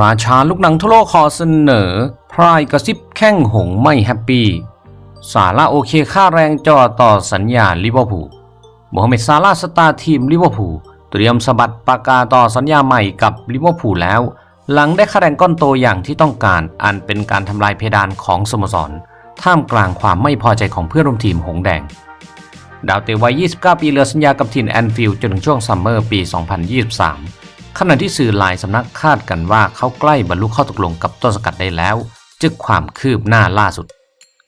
ราชาลูกหนังทั่วโลกขอเสนอ พรายกระซิบแข้งหงไม่แฮปปี้ ซาร่าโอเคค่าแรงจอต่อสัญญาลิเวอร์พูลโมฮัมเหม็ดซาร่าสตาร์ทีมลิเวอร์พูลเตรียมสะบัดปากกาต่อสัญญาใหม่กับลิเวอร์พูลแล้ว หลังได้ค่าแรงก้อนโตอย่างที่ต้องการ อันเป็นการทำลายเพดานของสโมสร ท่ามกลางความไม่พอใจของเพื่อนร่วมทีมหงแดง ดาวเตะวัย 29 ปีเหลือสัญญากับทีมแอนฟิลด์จนถึงช่วงซัมเมอร์ปี 2023 ขณะที่สื่อหลายสำนักคาดกันว่าเขาใกล้บรรลุข้อตกลงกับต้นสกัดได้แล้ว จึกความคืบหน้าล่าสุด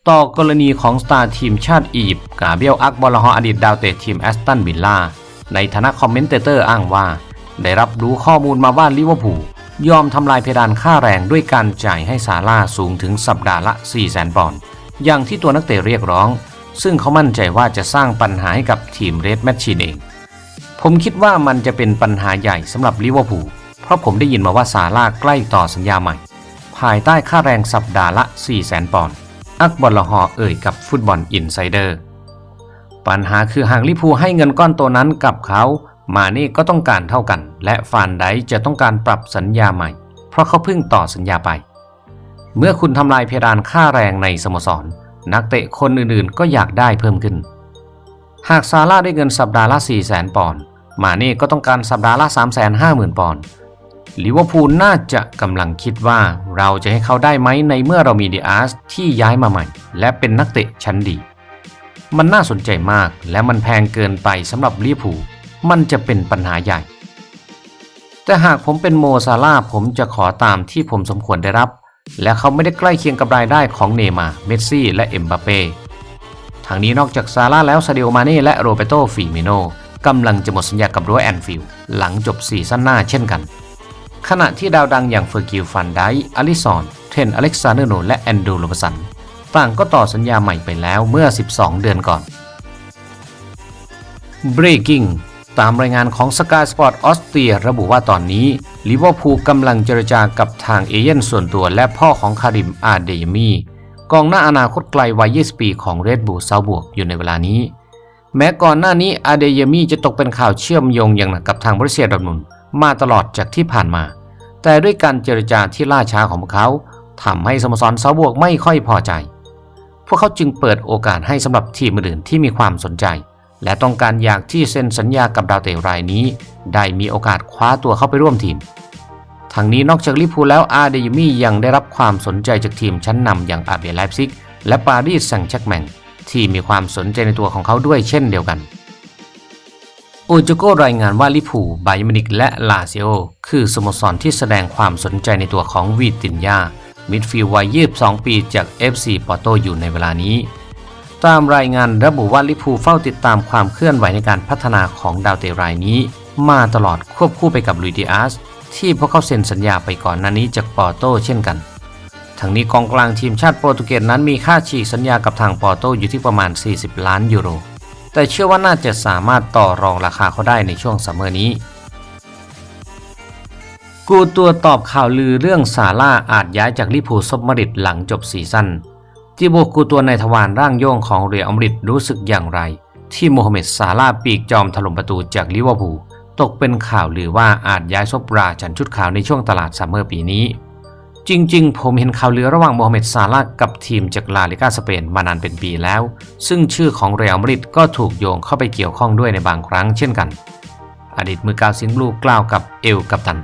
ต่อกรณีของสตาร์ทีมชาติอียิปต์กาเบียลอักบอลฮออดีตดาวเตะทีมแอสตันวิลล่าในฐานะคอมเมนเตเตอร์อ้างว่า ได้รับรู้ข้อมูลมาว่าลิเวอร์พูลยอมทำลายเพดานค่าแรงด้วยการจ่ายให้ซาร่าสูงถึงสัปดาห์ละ 400,000ปอนด์อย่างที่ตัวนักเตะเรียกร้อง ซึ่งเขามั่นใจว่าจะสร้างปัญหาให้กับทีมเรดแมชชีนเอง ผมคิดว่ามันจะเป็นปัญหาใหญ่สำหรับลิเวอร์พูล เพราะผมได้ยินมาว่าซาร่าใกล้ต่อสัญญาใหม่ ภายใต้ค่าแรงสัปดาห์ละ 400,000 ปอนด์ อักบอลลฮอเอ่ยกับฟุตบอลอินไซเดอร์ ปัญหาคือหากลิเวอร์พูลให้เงินก้อนโตนั้นกับเขา มาเน่ก็ต้องการเท่ากัน และฟานไดจะต้องการปรับสัญญาใหม่ เพราะเขาเพิ่งต่อสัญญาไป เมื่อคุณทำลายเพดานค่าแรงในสโมสร นักเตะคนอื่นๆ ก็อยากได้เพิ่มขึ้น หากซาร่าได้เงินสัปดาห์ละ400,000 ปอนด์ มาเน่ก็ต้องการสัปดาห์ละ 350,000 ปอนด์ลิเวอร์พูลน่าจะกำลังคิดว่าเราจะให้เขาได้ไหมในเมื่อเรามีดีอาร์สที่ย้ายมาใหม่ และเป็นนักเตะชั้นดี มันน่าสนใจมากและมันแพงเกินไปสำหรับลิเวอร์พูลมันจะเป็นปัญหาใหญ่ แต่หากผมเป็นโมซาร่าผมจะขอตามที่ผมสมควรได้รับ และเขาไม่ได้ใกล้เคียงกับรายได้ของเนมาเมสซี่ และเอ็มบัปเป้ ทางนี้นอกจากซาร่าแล้วซาเดิโอมาเน่และโรเบโตฟิมิโนกำลังจะหมดสัญญากับรัวแอนฟิลหลังจบซีซั่นหน้าเช่นกัน ขณะที่ดาวดังอย่างเฟอร์กิลฟันไดอลิซอน เทรนอเล็กซานเดอร์โนและแอนดูโรบสันต่างก็ต่อสัญญาใหม่ไปแล้วเมื่อ 12 เดือนก่อน Breaking ตามรายงานของ Sky Sport ออสเตรียระบุว่าตอนนี้ลิเวอร์พูลกำลังเจรจากับทางเอเย่นส่วนตัวและพ่อของคาริมอาเดยมี กองหน้าอนาคตไกลวัย 20 ปีของเรดบู l เซาบวกอยู่ในเวลานี้ แม้ก่อนหน้านี้อาเดยมีจะตกเป็นข่าวเชื่อมโยงอย่างหนักกับทางบริเซียดอร์ทมุนมาตลอดจากที่ผ่านมา แต่ด้วยการเจรจาที่ล่าช้าของพวกเขาทำให้สโมสรเซาบวกไม่ค่อยพอใจ พวกเขาจึงเปิดโอกาสให้สำหรับทีมอื่นที่มีความสนใจ และต้องการอยากที่เซ็นสัญญากับดาวเตะรายนี้ ได้มีโอกาสคว้าตัวเข้าไปร่วมทีม ทางนี้นอกจากลิเวอร์พูลแล้วอาเดยมี่ยังได้รับความสนใจจากทีมชั้นนำอย่างอาเบไลป์ซิกและปารีสแซงต์แชกแมงที่มีความสนใจในตัวของเขาด้วยเช่นเดียวกัน โอจูโกรายงานว่าลิเวอร์พูลไบยมินิกและลาซิโอคือสโมสรที่แสดงความสนใจในตัวของวีตินยามิดฟิลด์วัย 22 ปีจาก FC ปอร์โตอยู่ในเวลานี้ ตามรายงานระบุว่าลิเวอร์พูลเฝ้าติดตามความเคลื่อนไหวในการพัฒนาของดาวเตะรายนี้ มาตลอดควบคู่ไปกับลุยดิอาส ที่พวกเขาเซ็นสัญญาไปก่อนหน้านี้จากปอร์โตเช่นกันทั้งนี้กองกลางทีมชาติโปรตุเกสนั้นมีค่าฉีกสัญญากับทางปอร์โตอยู่ที่ประมาณ 40 ล้านยูโร แต่เชื่อว่าน่าจะสามารถต่อรองราคาเขาได้ในช่วงซัมเมอร์นี้ กูตัวตอบข่าวลือเรื่องซาร่าอาจย้ายจากลิพูซบมาดริดหลังจบซีซั่นจิโบกูตัวในทวารร่างโยงของเรียลมริดรู้สึกอย่างไร ที่โมฮัมเหม็ดซาร่าปีกจอมถล่มประตูจากลิเวอร์พูล ตกเป็นข่าวลือว่าอาจย้ายซบราชันชุดขาวในช่วงตลาดซัมเมอร์ปีนี้ จริงๆ ผมเห็นข่าวลือระหว่างโมฮัมเหม็ดซาร่ากับทีมจากลาลิกาสเปนมานานเป็นปีแล้ว ซึ่งชื่อของเรอัลมาดริดก็ถูกโยงเข้าไปเกี่ยวข้องด้วยในบางครั้งเช่นกัน อดีตมือกาวซิงลูกล่าวกับเอลกัปตัน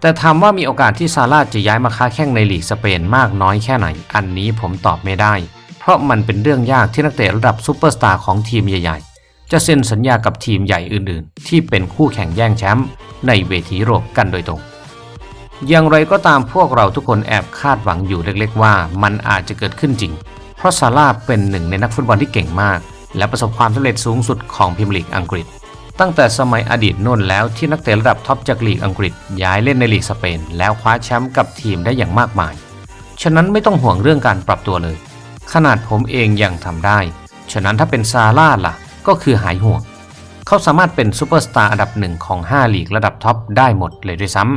แต่ถามว่ามีโอกาสที่ซาร่าจะย้ายมาค้าแข่งในลีกสเปนมากน้อยแค่ไหน อันนี้ผมตอบไม่ได้ เพราะมันเป็นเรื่องยากที่นักเตะระดับซูเปอร์สตาร์ของทีมใหญ่ๆ จะเซ็นสัญญากับทีมใหญ่อื่นๆ ที่เป็นคู่แข่งแย่งแชมป์ในเวทีโรปกันโดยตรง อย่างไรก็ตามพวกเราทุกคนแอบคาดหวังอยู่เล็กๆว่ามันอาจจะเกิดขึ้นจริง เพราะซาร่าเป็นหนึ่งในนักฟุตบอลที่เก่งมาก และประสบความสำเร็จสูงสุดของพรีเมียร์ลีกอังกฤษ ตั้งแต่สมัยอดีตน่นแล้วที่นักเตะระดับท็อปจากลีกอังกฤษ ย้ายเล่นในลีกสเปน แล้วคว้าแชมป์กับทีมได้อย่างมากมาย ฉะนั้นไม่ต้องห่วงเรื่องการปรับตัวเลย ขนาดผมเองยังทำได้ ฉะนั้นถ้าเป็นซาร่าล่ะ ก็คือหายห่วง เขาสามารถเป็นซูเปอร์สตาร์อันดับหนึ่งของ 5 ลีกระดับท็อปได้หมดเลยด้วยซ้ำ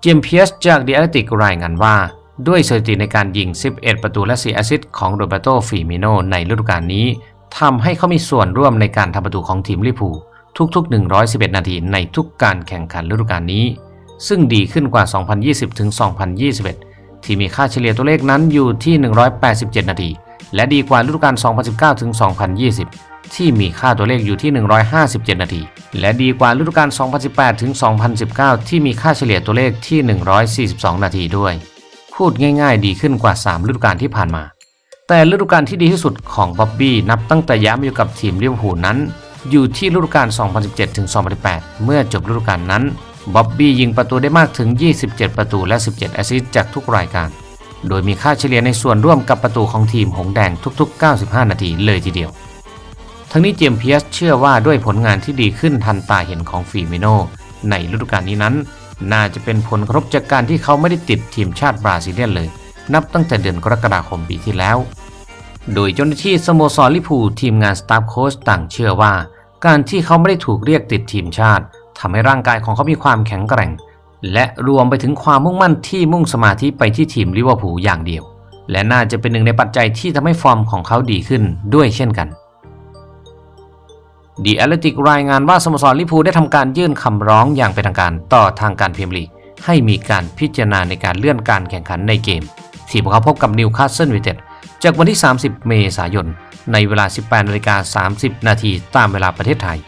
เจมเพียสจากดี a อ l ติกรายงานว่า ด้วยสถิติในการยิง 11 ประตูและ4แอสซิสต์ของโรเบโตฟิมิโนในฤดูกาลนี้ทำให้เขามีส่วนร่วมในการทำประตูของทีมลิพูทุกๆ 111 นาทีในทุกการแข่งขันฤดูกาลนี้ ซึ่งดีขึ้นกว่า 2020ถึง2021 ที่มีค่าเฉลี่ยตัวเลขนั้นอยู่ที่ 187 นาที และดีกว่าฤดูกาล 2019ถึง2020 ที่มีค่าตัวเลขอยู่ที่ 157 นาที และดีกว่าฤดูกาล 2018ถึง2019 ที่มีค่าเฉลี่ยตัวเลขที่ 142 นาทีด้วย พูดง่ายๆ ดีขึ้นกว่า 3 ฤดูกาลที่ผ่านมา แต่ฤดูกาลที่ดีที่สุดของบ๊อบบี้นับตั้งแต่ย้ายมาอยู่กับทีมลิเวอร์พูลนั้น อยู่ที่ฤดูกาล 2017ถึง2018 เมื่อจบฤดูกาลนั้นบ๊อบบี้ยิงประตูได้มากถึง 27 ประตูและ 17 แอสซิสต์จากทุกรายการ โดยมีค่าเฉลี่ยในส่วนร่วมกับประตูของทีมหงแดงทุกๆ 95 นาทีเลยทีเดียว ทั้งนี้เจมส์เพียสเชื่อว่าด้วยผลงานที่ดีขึ้นทันตาเห็นของฟีมิโนในฤดูกาลนี้นั้น น่าจะเป็นผลกระทบจากการที่เขาไม่ได้ติดทีมชาติบราซิเลียนเลย นับตั้งแต่เดือนกรกฎาคมปีที่แล้ว โดยเจ้าหน้าที่สโมสรลิพูทีมงานสตาฟโค้ชต่างเชื่อว่า การที่เขาไม่ได้ถูกเรียกติดทีมชาติทำให้ร่างกายของเขามีความแข็งแกร่ง และรวมไปถึงความมุ่งมั่นที่มุ่งสมาธิไปที่ทีมลิเวอร์พูลอย่างเดียว และน่าจะเป็นหนึ่งในปัจจัยที่ทำให้ฟอร์มของเขาดีขึ้นด้วยเช่นกันดีแอตเลติกรายงานว่าสโมสรลิเวอร์พูได้ทำการยื่นคำร้องอย่างเป็นทางการต่อทางการพรีเมียร์ลีกให้มีการพิจารณาในการเลื่อนการแข่งขันในเกม ที่พวกเขาพบกับนิวคาสเซิลยูไนเต็ดจากวันที่ 30 เมษายน ในเวลา 18นาฬิกา30 นาทีตามเวลาประเทศไทย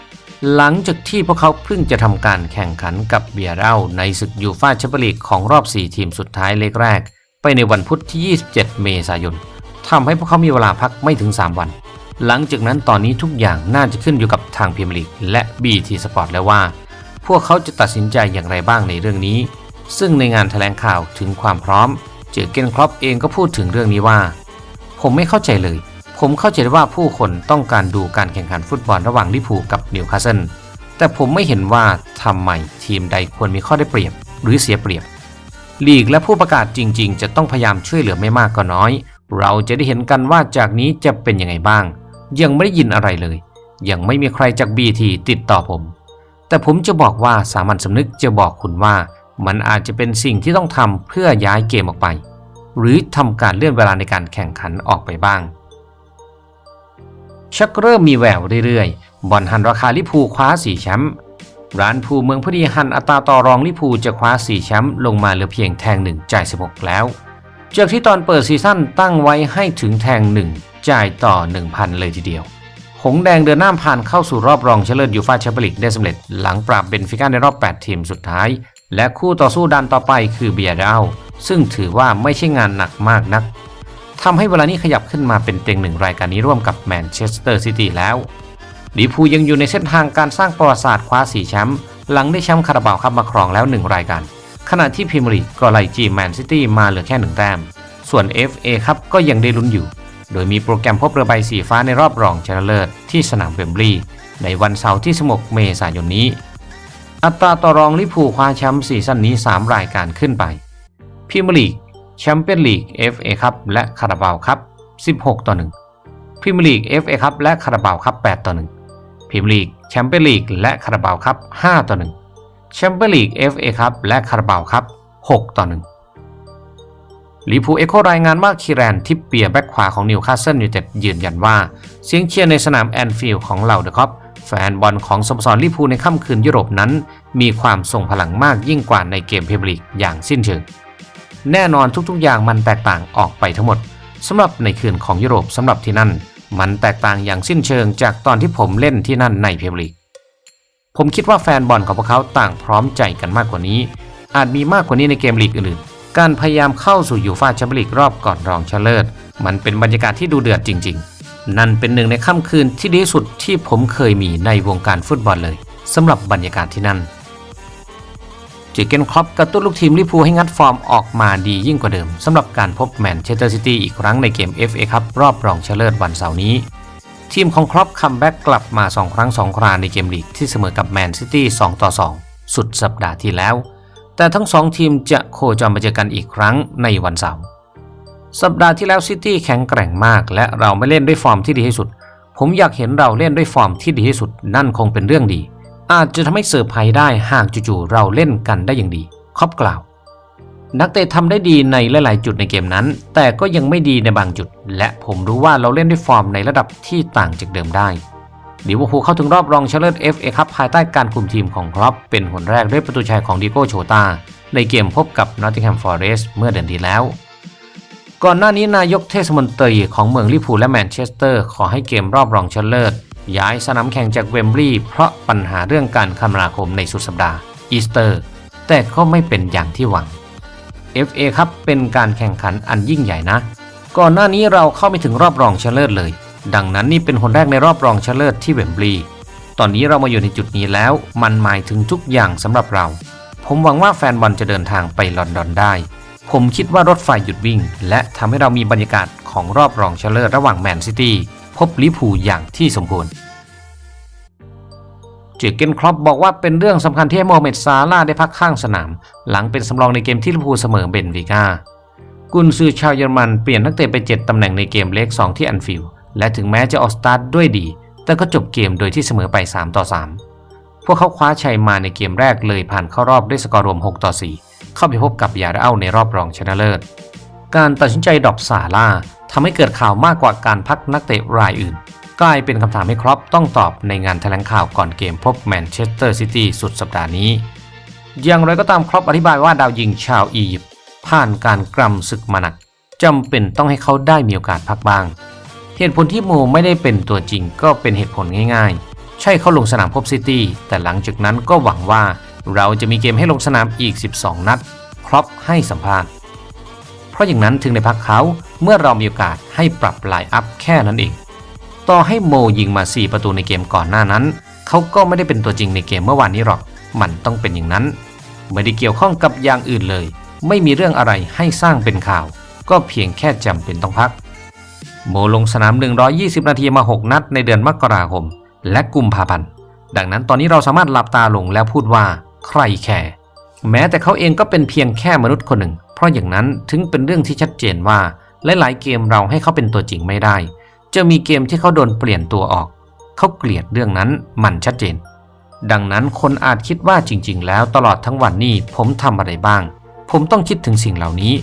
หลังจากที่พวกเขาเพิ่งจะทำการแข่งขันกับเบียร์เร่าในศึกยูฟ่าแชมเปี้ยนลีกของรอบ 4 ทีมสุดท้ายเลกแรก ไปในวันพุธที่ 27 เมษายนทำให้พวกเขามีเวลาพักไม่ถึง 3 วัน หลังจากนั้นตอนนี้ทุกอย่างน่าจะขึ้นอยู่กับทางพรีเมียร์ลีกและ BT Sport แล้วว่า พวกเขาจะตัดสินใจอย่างไรบ้างในเรื่องนี้ ซึ่งในงานแถลงข่าวถึงความพร้อม เจอเกนครอปเองก็พูดถึงเรื่องนี้ว่า ผมไม่เข้าใจเลย ผมเข้าใจว่าผู้คนต้องการดูการแข่งขันฟุตบอลระหว่างลิพูกับนิวคาสเซิลแต่ผมไม่เห็นว่าทำไมทีมใดควรมีข้อได้เปรียบ หรือเสียเปรียบ ลีกและผู้ประกาศจริง ๆ จะต้องพยายามช่วยเหลือไม่มากก็น้อย เราจะได้เห็นกันว่าจากนี้จะเป็นยังไงบ้าง ยังไม่ได้ยินอะไรเลย ยังไม่มีใครจากบีทีติดต่อผม แต่ผมจะบอกว่าสามัญสำนึกจะบอกคุณว่า มันอาจจะเป็นสิ่งที่ต้องทำเพื่อย้ายเกมออกไป หรือทำการเลื่อนเวลาในการแข่งขันออกไปบ้าง ชักเริ่มมีแววเรื่อยๆ บอลหันราคาลิพูคว้าสี่แชมป์ร้านภูเมืองพอดีหันอัตราต่อรองลิพูจะคว้าสี่แชมป์ลงมาเหลือเพียงแทงหนึ่งจ่าย 16 แล้ว จากที่ตอนเปิดซีซั่นตั้งไว้ให้ถึงแทงหนึ่งจ่ายต่อ 1,000 เลยทีเดียว หงแดงเดินหน้าผ่านเข้าสู่รอบรองชนะเลิศยูฟ่าแชมเปี้ยนลีกได้สำเร็จหลังปราบเบนฟิก้าในรอบ 8 ทีมสุดท้าย และคู่ต่อสู้ดันต่อไปคือเบียร์ดาวซึ่งถือว่าไม่ใช่งานหนักมากนัก ทำให้เวลานี้ขยับขึ้นมาเป็นเต็งหนึ่งรายการนี้ร่วมกับแมนเชสเตอร์ซิตี้แล้วลิพูยังอยู่ในเส้นทางการสร้างประวัติศาสตร์คว้า4แชมป์หลังได้แชมป์คาราบาวคัพมาครองแล้ว 1 รายการ ขณะที่พรีเมียร์ลีกก็ไล่จีแมนซิตี้มาเหลือแค่หนึ่งแต้ม ส่วน FA ครับก็ยังได้ลุ้นอยู่ โดยมีโปรแกรมพบเรือใบสีฟ้าในรอบรองชนะเลิศที่สนามเวมบลีย์ในวันเสาร์ที่16เมษายนนี้ อัตราต่อรองลิพูคว้าแชมป์ซีซั่นนี้ 3 รายการขึ้นไปพรีเมียร์ลีก แชมเปี้ยนลีก FA ครับและคาราบาวครับ 16 ต่อ 1พรีเมียร์ลีก FA ครับและคาราบาวครับ 8 ต่อ 1พรีเมียร์ลีกแชมเปี้ยนลีกและคาราบาวครับ 5 ต่อ 1แชมเปี้ยนลีก FA ครับและคาราบาวครับ 6 ต่อ 1ลิพูเอโครายงานว่าคีแรนทิปเปียแบ็กขวาของนิวคาสเซิลยูไนเต็ดยืนยันว่า เสียงเชียร์ในสนามแอนฟิลด์ของเหล่าเดอะคอปแฟนบอลของสโมสรลิพูในค่ำคืนยุโรปนั้น มีความทรงพลังมากยิ่งกว่าในเกมพเมียร์ลีกอย่างสิ้นเชิง แน่นอนทุกๆ อย่างมันแตกต่างออกไปทั้งหมดสำหรับในคืนของยุโรปสำหรับที่นั่น มันแตกต่างอย่างสิ้นเชิงจากตอนที่ผมเล่นที่นั่นในพเมียร์ลีกผมคิดว่าแฟนบอลของพวกเขาต่างพร้อมใจกันมากกว่านี้ อาจมีมากกว่านี้ในเกมลีกอื่นๆ การพยายามเข้าสู่ยูฟ่าแชมเปี้ยนลีกรอบก่อนรองชนะเลิศ มันเป็นบรรยากาศที่ดูเดือดจริง ๆ นั่นเป็นหนึ่งในค่ำคืนที่ดีสุดที่ผมเคยมีในวงการฟุตบอลเลยสำหรับบรรยากาศที่นั่น จอร์เกนครอปกระตุ้นลูกทีมลิพูให้งัดฟอร์มออกมาดียิ่งกว่าเดิมสำหรับการพบแมนเชสเตอร์ซิตี้อีกครั้งในเกม FA ครับรอบรองชนะเลิศวันเสาร์นี้ ทีมของครอปคัมแบ็กกลับมา 2 ครั้ง 2 คราในเกมลีกที่เสมอกับแมนซิตี้2ต่อ 2 สุดสัปดาห์ที่แล้ว แต่ทั้ง 2 ทีมจะโคจรมาเจอกันอีกครั้งในวันเสาร์สัปดาห์ที่แล้วซิตี้แข็งแกร่งมาก และเราไม่เล่นด้วยฟอร์มที่ดีที่สุด ผมอยากเห็นเราเล่นด้วยฟอร์มที่ดีที่สุด นั่นคงเป็นเรื่องดี อาจจะทำให้เซอร์ไพรส์ได้หากจู่ๆเราเล่นกันได้อย่างดีครอปกล่าว นักเตะทำได้ดีในหลาย ๆ จุดในเกมนั้น แต่ก็ยังไม่ดีในบางจุด และผมรู้ว่าเราเล่นด้วยฟอร์มในระดับที่ต่างจากเดิมได้ลิเวอร์พูลเข้าถึงรอบรองชนะเลิศ FA ครับภายใต้การคุมทีมของครอปเป็นหนแรกด้วยประตูชัยของดิโก้โชตาในเกมพบกับนอตติงแฮมฟอร์เรสต์เมื่อเดือนที่แล้ว ก่อนหน้านี้นายกเทศมนตรีของเมืองลิเวอร์พูลและแมนเชสเตอร์ ขอให้เกมรอบรองชนะเลิศ ย้ายสนามแข่งจากเวมบลีย์เพราะปัญหาเรื่องการคมนาคมในสุดสัปดาห์ อีสเตอร์ แต่ก็ไม่เป็นอย่างที่หวัง FA ครับเป็นการแข่งขันอันยิ่งใหญ่นะ ก่อนหน้านี้เราเข้าไม่ถึงรอบรองชนะเลิศเลย ดังนั้นนี่เป็นคนแรกในรอบรองชนะเลิศที่เวมบลีย์ตอนนี้เรามาอยู่ในจุดนี้แล้ว มันหมายถึงทุกอย่างสำหรับเรา ผมหวังว่าแฟนบอลจะเดินทางไปลอนดอนได้ ผมคิดว่ารถไฟหยุดวิ่ง และทำให้เรามีบรรยากาศของรอบรองชนะเลิศระหว่างแมนซิตี้ พบลิเวอร์พูอย่างที่สมควรเจเกนครอปบอกว่าเป็นเรื่องสำคัญที่โมเม็ดซาลาได้พักข้างสนาม หลังเป็นสำรองในเกมที่ลิเวอร์พูเสมอเบนฟิก้ากุนซือชาวเยอรมันเปลี่ยนนักเตะไป 7 ตำแหน่งในเกมเล็ก 2 ที่อันฟิลด์และถึงแม้จะออกสตาร์ทด้วยดี แต่ก็จบเกมโดยที่เสมอไป 3 ต่อ 3 พวกเขาคว้าชัยมาในเกมแรกเลยผ่านเข้ารอบด้วยสกอร์รวม 6 ต่อ 4 เข้าไปพบกับยาราเอลในรอบรองชนะเลิศ การตัดสินใจดรอปซาร่า ทำให้เกิดข่าวมากกว่าการพักนักเตะรายอื่น กลายเป็นคำถามให้ครอปต้องตอบในงานแถลงข่าวก่อนเกมพบแมนเชสเตอร์ซิตี้สุดสัปดาห์นี้ อย่างไรก็ตามครอปอธิบายว่าดาวยิงชาวอียิปต์ผ่านการกรำศึกมาหนักจำเป็นต้องให้เขาได้มีโอกาสพักบ้าง เหตุผลที่โมไม่ได้เป็นตัวจริงก็เป็นเหตุผลง่ายๆ ใช่เขาลงสนามพบซิตี้แต่หลังจากนั้นก็หวังว่าเราจะมีเกมให้ลงสนามอีก 12 นัด ครอปให้สัมภาษณ์ ราะอย่างนั้นถึงได้พักเขาเมื่อเรามีโอกาสให้ปรับไลน์อัพแค่นั้นเอง ต่อให้โมยิงมา 4 ประตูในเกมก่อนหน้านั้น เขาก็ไม่ได้เป็นตัวจริงในเกมเมื่อวานนี้หรอก มันต้องเป็นอย่างนั้น ไม่ได้เกี่ยวข้องกับอย่างอื่นเลย ไม่มีเรื่องอะไรให้สร้างเป็นข่าว ก็เพียงแค่จำเป็นต้องพัก โมลงสนาม 120 นาทีมา 6 นัดในเดือนมกราคม และกุมภาพันธ์ดังนั้นตอนนี้เราสามารถหลับตาลงแล้วพูดว่า ใครแคร์แม้แต่เขาเองก็เป็นเพียงแค่มนุษย์คนหนึ่ง เพราะอย่างนั้นถึงเป็นเรื่องที่ชัดเจนว่าหลายๆเกมเราให้เขาเป็นตัวจริงไม่ได้ จะมีเกมที่เขาโดนเปลี่ยนตัวออก เขาเกลียดเรื่องนั้นมันชัดเจน ดังนั้นคนอาจคิดว่าจริง ๆ แล้วตลอดทั้งวันนี้ผมทำอะไรบ้าง ผมต้องคิดถึงสิ่งเหล่านี้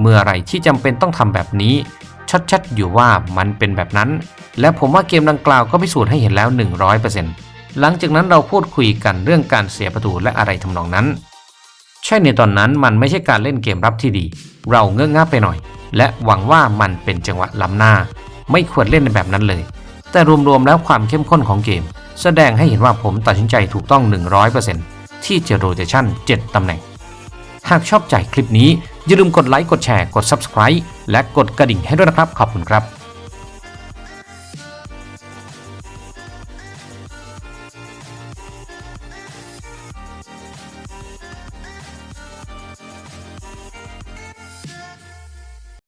เมื่อไรที่จำเป็นต้องทำแบบนี้ ชัดๆอยู่ว่ามันเป็นแบบนั้น และผมว่าเกมดังกล่าวก็พิสูจน์ให้เห็นแล้ว 100%หลังจากนั้นเราพูดคุยกันเรื่องการเสียประตูและอะไรทำนองนั้น ใช่ในตอนนั้นมันไม่ใช่การเล่นเกมรับที่ดี เราเงื้อง่าไปหน่อย และหวังว่ามันเป็นจังหวะล้ำหน้า ไม่ควรเล่นในแบบนั้นเลย แต่รวมๆแล้วความเข้มข้นของเกม แสดงให้เห็นว่าผมตัดสินใจถูกต้อง 100%ที่จะโรเตชัน7ตำแหน่ง หากชอบใจคลิปนี้อย่าลืมกดไลค์กดแชร์กด Subscribe และกดกระดิ่งให้ด้วยนะครับขอบคุณครับ